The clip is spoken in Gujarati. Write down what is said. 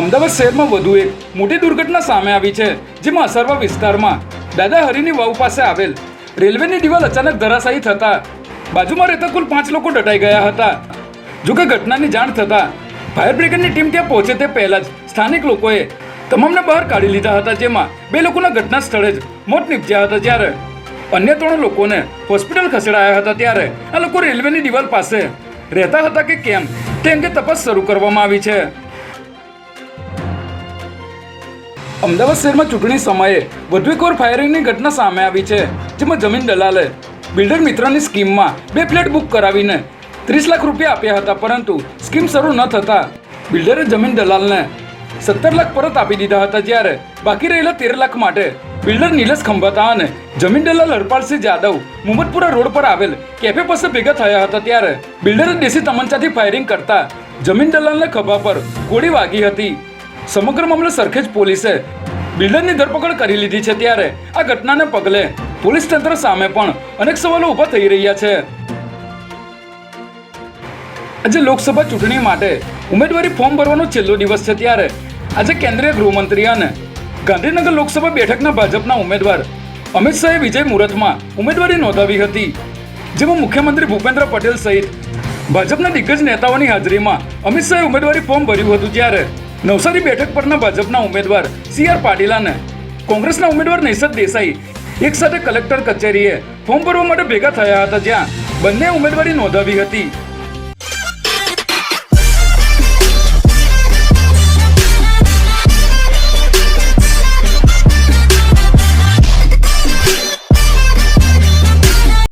અમદાવાદ શહેરમાં વધુ એક મોટી દુર્ઘટના સામે આવી છે, જેમાં અસરવા વિસ્તારમાં દાદા હરિની વાવ પાસે આવેલ રેલવેની દિવાલ અચાનક ધરાશાયી થતા બાજુમાં રહેતા કુલ પાંચ લોકો દટાઈ ગયા હતા. જોકે ઘટનાની જાણ થતાં ફાયર બ્રિગેડની ટીમ ત્યાં પહોંચે તે પહેલાં જ સ્થાનિક લોકોએ તમામને બહાર કાઢી લીધા હતા, જેમાં બે લોકોના ઘટના સ્થળે જ મોત નીપજ્યા હતા જ્યારે અન્ય ત્રણ લોકોને હોસ્પિટલ ખસેડાયા હતા ત્યારે આ લોકો રેલવેની દિવાલ પાસે રહેતા હતા કે કેમ તે અંગે તપાસ શરૂ કરવામાં આવી છે. અમદાવાદ શહેરમાં ચૂંટણી સમયે વધુ એકવાર ફાયરિંગની ઘટના સામે આવી છે, જેમાં જમીન દલાલે બિલ્ડર મિત્રની સ્કીમમાં બે ફ્લેટ બુક કરાવીને ત્રીસ લાખ રૂપિયા આપ્યા હતા, પરંતુ સ્કીમ શરૂ ન થતાં બિલ્ડરે જમીન દલાલને સત્તર લાખ પરત આપી દીધા હતા, જ્યારે બાકી રહેલા તેર લાખ માટે બિલ્ડર નીલેશ ખંભાતા અને જમીન દલાલ હરપાલસિંહ જાદવ મુહમ્મદપુરા રોડ પર આવેલ કેફે પાસે ભેગા થયા હતા, ત્યારે બિલ્ડરે દેશી તમંચાથી ફાયરિંગ કરતા જમીન દલાલને ખભા પર ગોળી વાગી હતી. સમગ્ર મામલે સરખેજ પોલીસે બિલ્ડરની ધરપકડ કરી લીધી છે ત્યારે આ ઘટનાને પગલે પોલીસ તંત્ર સામે પણ અનેક સવાલો ઊભા થઈ રહ્યા છે. આજે લોકસભા ચૂંટણી માટે ઉમેદવારી ફોર્મ ભરવાનો છેલ્લો દિવસ છે ત્યારે આજે કેન્દ્રીય ગૃહમંત્રી અને ગાંધીનગર લોકસભા બેઠકના ભાજપના ઉમેદવાર અમિત શાહે વિજય મુહૂર્તમાં ઉમેદવારી નોંધાવી હતી, જેમાં મુખ્યમંત્રી ભૂપેન્દ્ર પટેલ સહિત ભાજપના દિગ્ગજ નેતાઓની હાજરીમાં અમિત શાહે ઉમેદવારી ફોર્મ ભર્યું હતું જ્યારે નવસારી બેઠક પરના ભાજપના ઉમેદવાર સી આર પાટીલાને કોંગ્રેસના ઉમેદવાર નૈસદ દેસાઈ એક સાથે કલેક્ટર કચેરીએ ફોર્મ ભરવા માટે ભેગા થયા હતા, જ્યાં બંને ઉમેદવારી નોંધાવી હતી.